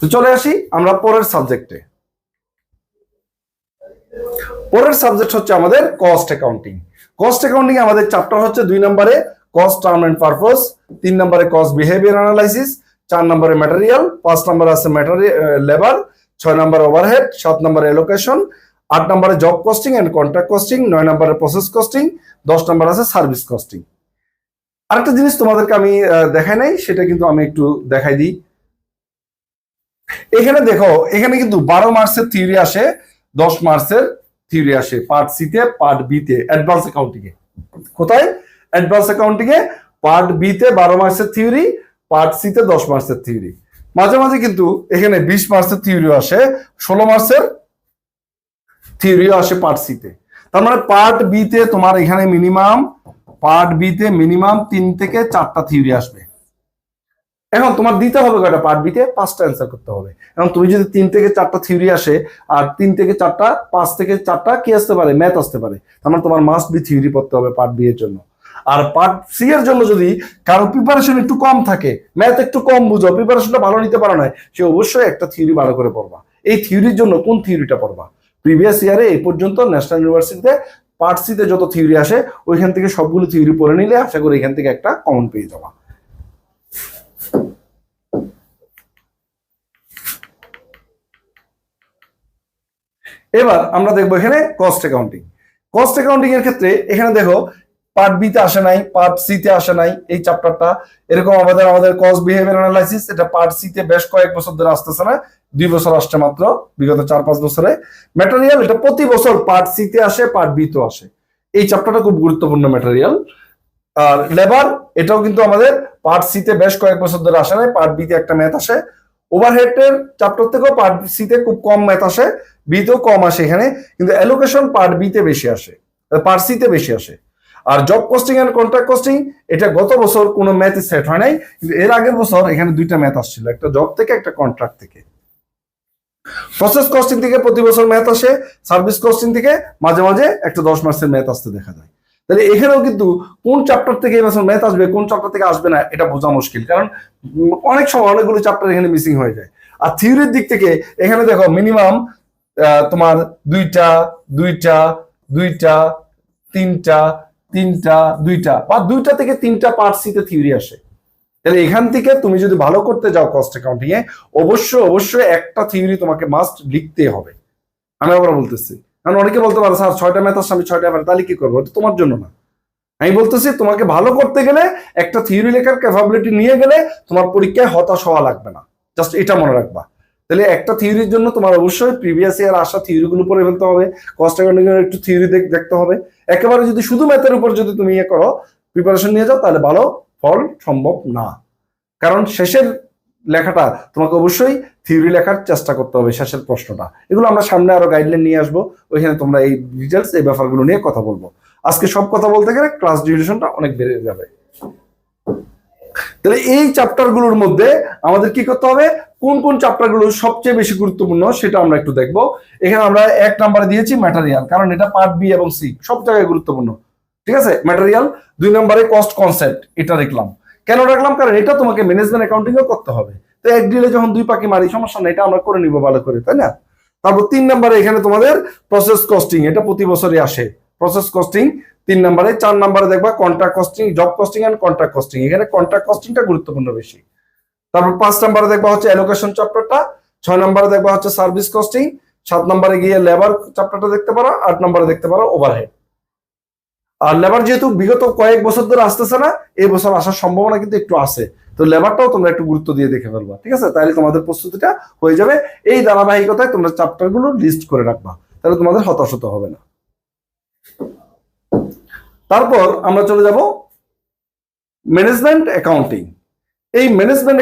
তো চলে আসি আমরা পরের সাবজেক্টে পরের সাবজেক্ট হচ্ছে আমাদের কস্ট অ্যাকাউন্টিং কস্ট অ্যাকাউন্টিং আমাদের চ্যাপ্টার হচ্ছে দুই নম্বরে কস্ট টার্ম এন্ড পারপোজ তিন নম্বরে কস্ট বিহেভিয়ার অ্যানালাইসিস চার নম্বরে ম্যাটেরিয়াল পাঁচ নম্বরে আছে লেবার ছয় নম্বরে ওভারহেড সাত নম্বরে এলোকেশন আট নম্বরে job costing and contract costing নয় নম্বরে প্রসেস কস্টিং দশ নম্বর আছে সার্ভিস কস্টিং আরেকটা জিনিস তোমাদেরকে আমি দেখাই নাই, সেটা কিন্তু আমি একটু দেখাই দিই। এখানে দেখো, এখানে কিন্তু বারো মার্চের থিওরি আসে, দশ মার্চের থিওরি আসে পার্ট সিতে পার্ট বিতে অ্যাডভান্স অ্যাকাউন্টিং এ। কোথায়? অ্যাডভান্স অ্যাকাউন্টিং এ পার্ট বিতে বারো মার্চের থিওরি পার্ট সিতে দশ মার্চের থিওরি মাঝে মাঝে কিন্তু এখানে বিশ মার্চের থিওরিও আসে, ষোলো মার্চের থিওরিও আসে পার্ট সিতে তার মানে পার্ট বিতে তোমার এখানে মিনিমাম পার্ট বিতে মিনিমাম তিন থেকে চারটা থিওরি আসবে। এখন তোমার দিতে হবে কয়টা? পার্ট বিতে পাঁচটা অ্যান্সার করতে হবে। এখন তুমি যদি তিন থেকে চারটা থিওরি আসে, আর তিন থেকে চারটা, পাঁচ থেকে চারটা কি আসতে পারে? ম্যাথ আসতে পারে। তার মানে তোমার মাস্ট বি থিওরি পড়তে হবে পার্ট বি এর জন্য। আর পার্ট সি এর জন্য যদি কারও প্রিপারেশন একটু কম থাকে ম্যাথ একটু কম বুঝো প্রিপারেশনটা ভালো নিতে পারো না সে অবশ্যই একটা থিওরি ভালো করে পড়বা। এই থিওরির জন্য কোন থিওরিটা পড়বা? প্রিভিয়াস ইয়ারে এই পর্যন্ত ন্যাশনাল ইউনিভার্সিটিতে পার্ট সিতে যত থিওরি আসে, ওইখান থেকে সবগুলো থিওরি পড়ে নিলে আশা করি এখান থেকে একটা কমন পেয়ে যাবা। এবার আমরা দেখব এখানে কস্ট অ্যাকাউন্টিং কস্ট অ্যাকাউন্টিং এর ক্ষেত্রে এখানে দেখো পার্ট বিতে আসে নাই পার্ট সি তে আসে নাই এই চ্যাপ্টারটা এরকম আমাদের আমাদের কস্ট বিহেভিয়ার অ্যানালাইসিস এটা পার্ট সি তে বেশ কয়েক বছর ধরে আসতেছে না, দুই বছর আসছে মাত্র, বিগত চার পাঁচ বছরে। ম্যাটেরিয়াল এটা প্রতি বছর পার্ট সি তে আসে পার্ট বি তে আসে। এই চ্যাপ্টারটা খুব গুরুত্বপূর্ণ ম্যাটেরিয়াল আর লেবার এটাও কিন্তু আমাদের পার্ট সি তে বেশ কয়েক বছর ধরে আসে নাই পার্ট বি তে একটা ম্যাথ আসে। ওভারহেডের চ্যাপ্টার থেকেও পার্ট সি তে খুব কম ম্যাথ আসে বি তেও কম আসে এখানে, কিন্তু অ্যালোকেশন পার্ট বি তে বেশি আসে পার্ট সি তে বেশি আসে। আর job costing and contract costing এটা গত বছর কোনো ম্যাথ সেট হয় নাই, কিন্তু এর আগের বছর এখানে দুইটা ম্যাথ আসছিল, একটা জব থেকে, একটা কন্ট্রাক্ট থেকে। প্রসেস কস্টিং থেকে প্রতি বছর ম্যাথ আসে সার্ভিস কস্টিং থেকে মাঝে মাঝে একটা দশ মাসের ম্যাথ আসতে দেখা যায়। তাহলে এখানেও কিন্তু কোন চ্যাপ্টার থেকে এবছর ম্যাথ আসবে, কোন চ্যাপ্টার থেকে আসবে না, এটা বোঝা মুশকিল। কারণ অনেক সময় অনেকগুলো চ্যাপ্টার এখানে মিসিং হয়ে যায়। আর থিওরির দিক থেকে এখানে দেখো মিনিমাম তোমার দুইটা দুইটা দুইটা, তিনটা তিনটা, দুইটা। বা দুইটা থেকে তিনটা পার্ট সিতে থিওরি আসে। তাহলে এখান থেকে তুমি যদি ভালো করতে যাও কস্ট অ্যাকাউন্টিং এ অবশ্যই অবশ্যই একটা থিওরি তোমাকে মাস্ট লিখতে হবে। আমি আবার বলতেছি কারণ অনেকে বলতে পারে, স্যার, ছয়টা ম্যাথ আমি ছয়টা পারি তাহলে কি করব? তোমার জন্য না। আমি বলতেছি, তোমাকে ভালো করতে গেলে একটা থিওরি লেখার ক্যাপাবিলিটি নিয়ে গেলে তোমার পরীক্ষায় হতাশ হওয়া লাগবে না। জাস্ট এটা মনে রাখবা। তাহলে একটা থিওরির জন্য তোমার অবশ্যই প্রিভিয়াস ইয়ার আসা থিওরিগুলো পড়ে ফেলতে হবে কস্ট অ্যাকাউন্টিং এর একটু থিওরি দেখতে হবে। একেবারে যদি শুধু ম্যাথের উপর যদি তুমি ইয়ে করো প্রিপারেশন নিয়ে যাও, তাহলে ভালো ফল সম্ভব না। কারণ শেষের লেখাটা, তোমাকে অবশ্যই থিওরি লেখার চেষ্টা করতে হবে শেষের প্রশ্নটা। এগুলো আমরা সামনে আরও গাইডলাইন নিয়ে আসব, ওইখানে তোমরা এই ডিটেলস এই ব্যাপারগুলো নিয়ে কথা বলব। আজকে সব কথা বলতে গেলে ক্লাস ডিউরেশনটা অনেক বেড়ে যাবে। তাহলে এই চ্যাপ্টারগুলোর মধ্যে আমাদের কি করতে হবে? কোন কোন চ্যাপ্টারগুলো সবচেয়ে বেশি গুরুত্বপূর্ণ সেটা আমরা একটু দেখব। এখানে আমরা এক নাম্বারে দিয়েছি ম্যাটেরিয়াল কারণ এটা পার্ট বি এবং সি সব জায়গায় গুরুত্বপূর্ণ। ঠিক আছে? ম্যাটেরিয়াল দুই নম্বরে কস্ট কনসেপ্ট এটা দেখলাম। কেন রাখলাম? কারণ এটা তোমাকে ম্যানেজমেন্ট অ্যাকাউন্টিংও করতে হবে। তো এক ডিলে যখন দুই পাখি মারি, সমস্যা নেই, এটা আমরা করে নিব ভালো করে, তাই না? তারপর তিন নম্বরে এখানে তোমাদের প্রসেস কস্টিং এটা প্রতি বছরই আসে। প্রসেস কস্টিং তিন নম্বরে, চার নম্বরে দেখবা contract costing job costing and contract costing এখানে কন্ট্রাক্ট কস্টিংটা গুরুত্বপূর্ণ বেশি। তারপর পাঁচ নম্বরে দেখবা হচ্ছে অ্যালোকেশন চ্যাপ্টারটা ছয় নম্বরে দেখবা হচ্ছে সার্ভিস কস্টিং সাত নম্বরে গিয়ে লেবার চ্যাপ্টারটা দেখতে পারো, আট নম্বরে দেখতে পারো ওভারহেড আর লেবার যেহেতু বিগত কয়েক বছর ধরে আসতেছে না, এই বছর আসার সম্ভাবনা কিন্তু একটু আছে। তো লেবারটাও তোমরা একটু গুরুত্ব দিয়ে দেখে ফেলবা, ঠিক আছে? তাহলে তোমাদের প্রস্তুতিটা হয়ে যাবে। এই ধারাবাহিকতায় তোমরা চ্যাপ্টারগুলো লিস্ট করে রাখবা, তাহলে তোমাদের হতাশ হতে হবে না। তারপর আমরা চলে যাব ম্যানেজমেন্ট অ্যাকাউন্টিং এই ম্যানেজমেন্ট